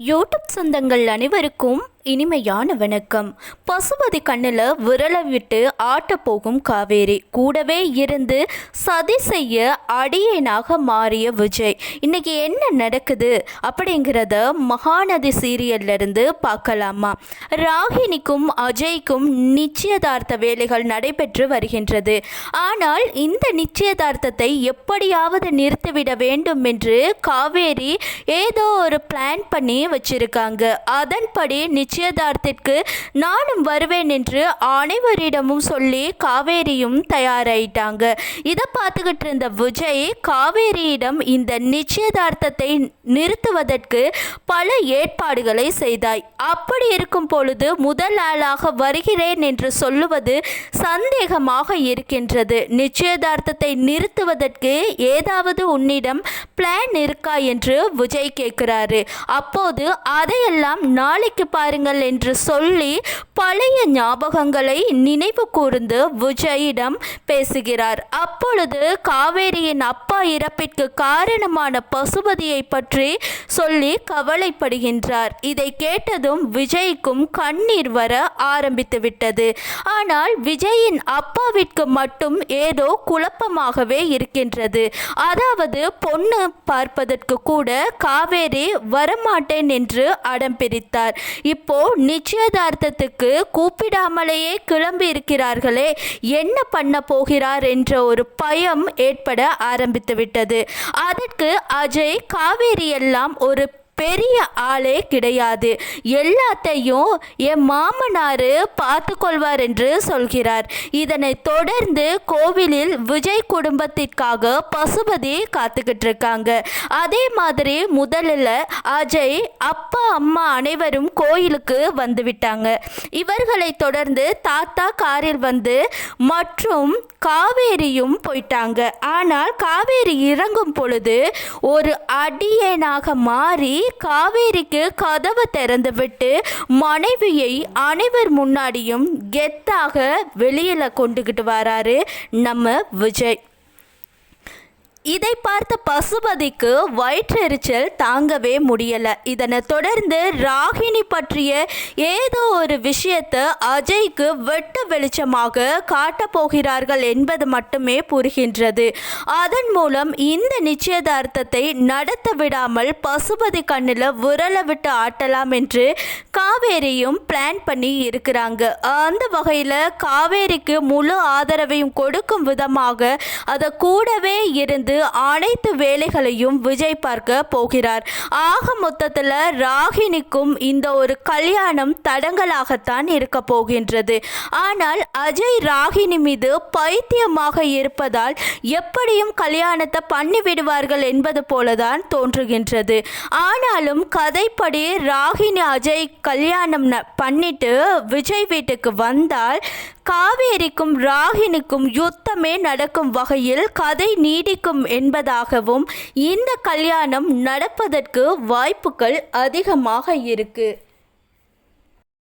YouTube சொந்தங்கள் அனைவருக்கும் இனிமையான வணக்கம். பசுபதி கண்ணில் விரலை விட்டு ஆட்ட போகும் காவேரி. கூடவே இருந்து சதி செய்ய அடியனாக மாறிய விஜய். இன்னைக்கு என்ன நடக்குது அப்படிங்கிறத மகாநதி சீரியல்ல இருந்து பார்க்கலாமா? ராகினிக்கும் அஜய்க்கும் நிச்சயதார்த்த வேலைகள் நடைபெற்று வருகின்றது. ஆனால் இந்த நிச்சயதார்த்தத்தை எப்படியாவது நிறுத்திவிட வேண்டும் என்று காவேரி ஏதோ ஒரு பிளான் பண்ணி வச்சிருக்காங்க. அதன்படி நிச்சய நிச்சயதார்த்திற்கு நானும் வருவேன் என்று அனைவரிடமும் சொல்லி காவேரியும் தயாராயிட்டாங்க. இதை பார்த்துக்கிட்டு இருந்த விஜய் காவேரியிடம் இந்த நிச்சயதார்த்தத்தை நிறுத்துவதற்கு பல ஏற்பாடுகளை செய்தாய். அப்படி இருக்கும் பொழுது முதல் ஆளாக வருகிறேன் என்று சொல்லுவது சந்தேகமாக இருக்கின்றது. நிச்சயதார்த்தத்தை நிறுத்துவதற்கு ஏதாவது உன்னிடம் பிளான் இருக்கா என்று விஜய் கேட்கிறாரு. அப்போது அதையெல்லாம் நாளைக்கு பாரு பாருங்கள் என்று சொல்லி பழைய ஞாபகங்களை நினைவு கூர்ந்து விஜயிடம் பேசுகிறார். அப்பொழுது காவேரியின் அப்பா இறப்பிற்கு காரணமான பசுபதியை பற்றி சொல்லி கவலைப்படுகின்றார். இதை கேட்டதும் விஜய்க்கும் கண்ணீர் வர ஆரம்பித்து விட்டது. ஆனால் விஜயின் அப்பாவிற்கு மட்டும் ஏதோ குழப்பமாகவே இருக்கின்றது. அதாவது பொண்ணு பார்ப்பதற்கு கூட காவேரி வரமாட்டேன் என்று அடம் பிரித்தார் இப்ப நிச்சயதார்த்தத்துக்கு கூப்பிடாமலேயே கிளம்பி இருக்கிறார்களே என்ன பண்ண போகிறார் என்ற ஒரு பயம் ஏற்பட ஆரம்பித்து விட்டது அதற்கு அஜய் காவேரி எல்லாம் ஒரு பெரிய ஆளே கிடையாது. எல்லாத்தையும் என் மாமனார் பார்த்து கொள்வார் என்று சொல்கிறார். இதனை தொடர்ந்து கோவிலில் விஜய் குடும்பத்திற்காக பசுபதி காத்துக்கிட்டு இருக்காங்க. அதே மாதிரி முதலில் அஜய் அப்பா அம்மா அனைவரும் கோயிலுக்கு வந்து விட்டாங்க. இவர்களை தொடர்ந்து தாத்தா காரில் வந்து மற்றும் காவேரியும் போயிட்டாங்க. ஆனால் காவேரி இறங்கும் பொழுது ஒரு அடியேனாக மாறி காவேரிக்கு கதவை திறந்துவிட்டு மனைவியை அனைவர் முன்னாடியும் கெத்தாக வெளியில் கொண்டுகிட்டு வராரு நம்ம விஜய். இதை பார்த்த பசுபதிக்கு வயிற்றெரிச்சல் தாங்கவே முடியல. இதனை தொடர்ந்து ராகினி பற்றிய ஏதோ ஒரு விஷயத்தை அஜய்க்கு வெட்ட வெளிச்சமாக காட்டப் போகிறார்கள் என்பது மட்டுமே புரிகின்றது. அதன் மூலம் இந்த நிச்சயதார்த்தத்தை நடத்த விடாமல் பசுபதி கண்ணில் விரல விட்டு ஆட்டலாம் என்று காவேரியும் பிளான் பண்ணி இருக்கிறாங்க. அந்த வகையில் காவேரிக்கு முழு ஆதரவையும் கொடுக்கும் விதமாக அதை கூடவே இருந்து அனைத்து வேலைகளையும் விஜய் பார்க்க போகிறார். ஆக மொத்தத்தில் ராகினிக்கும் இந்த ஒரு கல்யாணம் தடங்களாகத்தான் இருக்க போகின்றது. ஆனால் அஜய் ராகினி மீது பைத்தியமாக இருப்பதால் எப்படியும் கல்யாணத்தை பண்ணி விடுவார்கள் என்பது போலதான் தோன்றுகின்றது. ஆனாலும் கதைப்படி ராகினி அஜய் கல்யாணம் பண்ணிட்டு விஜய் வீட்டுக்கு வந்தால் காவேரிக்கும் ராகினிக்கும் யுத்தமே நடக்கும் வகையில் கதை நீடிக்கும் என்பதாகவும் இந்த கல்யாணம் நடப்பதற்கு வாய்ப்புகள் அதிகமாக இருக்குது